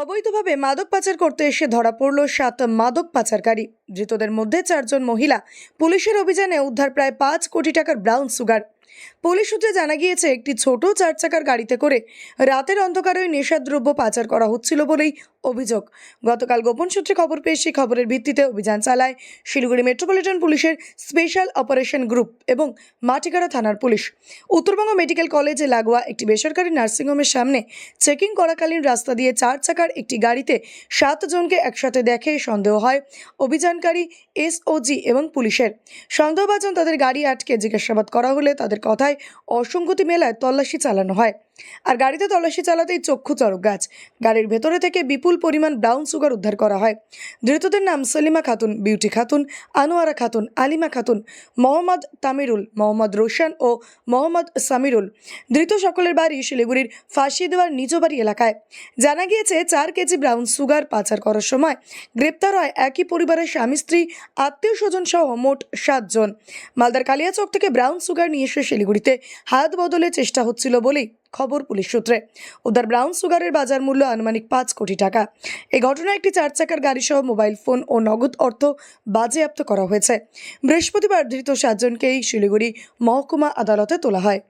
অবৈধভাবে মাদক পাচার করতে এসে ধরা পড়ল সাত মাদক পাচারকারী। ধৃতদের মধ্যে চারজন মহিলা। পুলিশের অভিযানে উদ্ধার প্রায় পাঁচ কোটি টাকার ব্রাউন সুগার। পুলিশ সূত্রে জানা গিয়েছে, একটি ছোট চার চাকার গাড়িতে করে রাতের অন্ধকারে ওই নেশাদ্রব্য পাচার করা হচ্ছিল বলেই অভিযোগ। গতকাল গোপন সূত্রে খবর পেয়ে সেই খবরের ভিত্তিতে অভিযান চালায় শিলিগুড়ি মেট্রোপলিটন পুলিশের স্পেশাল অপারেশন গ্রুপ এবং মাটিগাড়া থানার পুলিশ। উত্তরবঙ্গ মেডিকেল কলেজে লাগোয়া একটি বেসরকারি নার্সিংহোমের সামনে চেকিং করাকালীন রাস্তা দিয়ে চার চাকার একটি গাড়িতে সাতজনকে একসাথে দেখে সন্দেহ হয়। অভিযানকারী এসওজি এবং পুলিশের সন্দেহভাজন তাদের গাড়ি আটকে জিজ্ঞাসাবাদ করা হলে তাদের কথায় অসঙ্গতি মেলায় তল্লাশি চালানো হয়। আর গাড়িতে তল্লাশি চালাতেই চক্ষু চরক গাছ। গাড়ির ভেতরে থেকে বিপুল পরিমাণ ব্রাউন সুগার উদ্ধার করা হয়। ধৃতদের নাম সলিমা খাতুন, বিউটি খাতুন, আনোয়ারা খাতুন, আলিমা খাতুন, মোহাম্মদ তামিরুল, মোহাম্মদ রোশন ও মোহাম্মদ সামিরুল। ধৃত সকলের বাড়ি শিলিগুড়ির ফাঁসি দেওয়ার নিজ বাড়ি এলাকায়। জানা গিয়েছে, চার কেজি ব্রাউন সুগার পাচার করার সময় গ্রেপ্তার হয় একই পরিবারের স্বামী, স্ত্রী, আত্মীয় স্বজন সহ মোট সাতজন মালদার কালিয়াচক থেকে ব্রাউন সুগার নিয়ে এসে শিলিগুড়িতে হাত বদলের চেষ্টা হচ্ছিল বলেই খবর পুলিশ সূত্রে। উদ্ধার ব্রাউন সুগারের বাজার মূল্য আনুমানিক পাঁচ কোটি টাকা। এই ঘটনায় একটি চার চাকার গাড়িসহ মোবাইল ফোন ও নগদ অর্থ বাজেয়াপ্ত করা হয়েছে। বৃহস্পতিবার ধৃত সাতজনকেই শিলিগুড়ি মহকুমা আদালতে তোলা হয়।